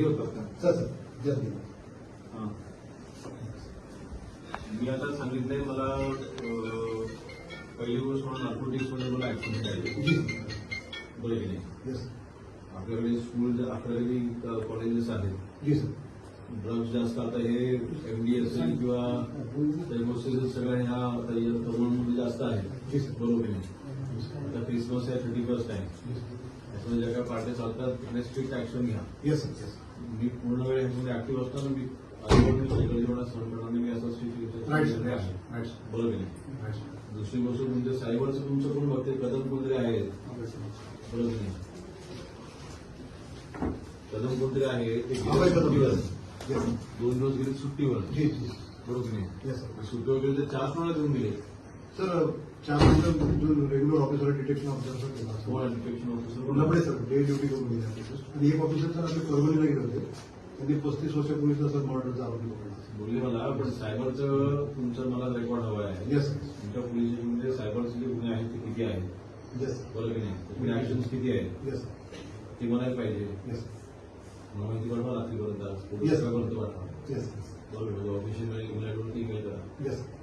हे होतात का? सर जल्दी हा. मी आता सांगितलंय मला पहिली गोष्ट म्हणून नार्कोटिक्समध्ये मला ऍक्सिडेंट आहे बरं की नाही? आपल्याकडे स्कूल आपल्याकडे कॉलेजेस आहेत. जी सर जास्त आता हे एमडी असेल किंवा सगळ्या ह्या आता या तरुणांमध्ये जास्त आहे. जी सर बरोबर नाही? आता क्रिसमस आहे थर्टी फर्स्ट आहे त्याच्यामध्ये ज्या काही पार्ट्या चालतात आणि स्ट्रिक्ट ऍक्शन घ्या येस सर येस मी पूर्ण वेळ ह्याच्यामध्ये ऍक्टिव्ह असताना मी आजूबाजूला सगळं जेवढा सहन करणार नाही, मी असं strict right sir right right sir बरोबर की नाही राईट सर दुसरी गोष्ट तुमच्या सायबरचं तुमचं कोण बघते? कदम कोणतरी आहे. बरोबर की नाही कदम कोणतरी आहे. ते अभय गेले कदम. सुट्टीवर. येस दोन दिवस गेले सुट्टीवर. जी जी बरोबर की नाही येस सर सुट्टीवर गेले तर चार कोणाला देऊन गेले. सर चार नंतर जो रेग्युलर ऑफिसर डिटेक्शन ऑफिसर केला इन्फेक्शन ऑफिसर लपडे सर डे ड्युटी करून गेले ऑफिसर आणि एक ऑफिसर सर आपले परभणीला गेले होते. त्यांनी पस्तीस वर्ष पोलीसला सर मर्डरचा आरोपी बोलले मला पण सायबरचं तुमचं मला रेकॉर्ड हवं आहे. येस तुमच्या पोलीस स्टेशनमध्ये सायबरचे जे गुन्हे आहेत ते किती आहेत? येस बरोबर की नाही? तुम्ही ऍक्शन किती आहेत? येस ते म्हणायला पाहिजे. येस मला माहिती पाठवा रात्रीपर्यंत. पोलीस पर्यंत पाठवा येस बरोबर ऑफिशियल गुन्ह्याकडून ईमेल करा. येस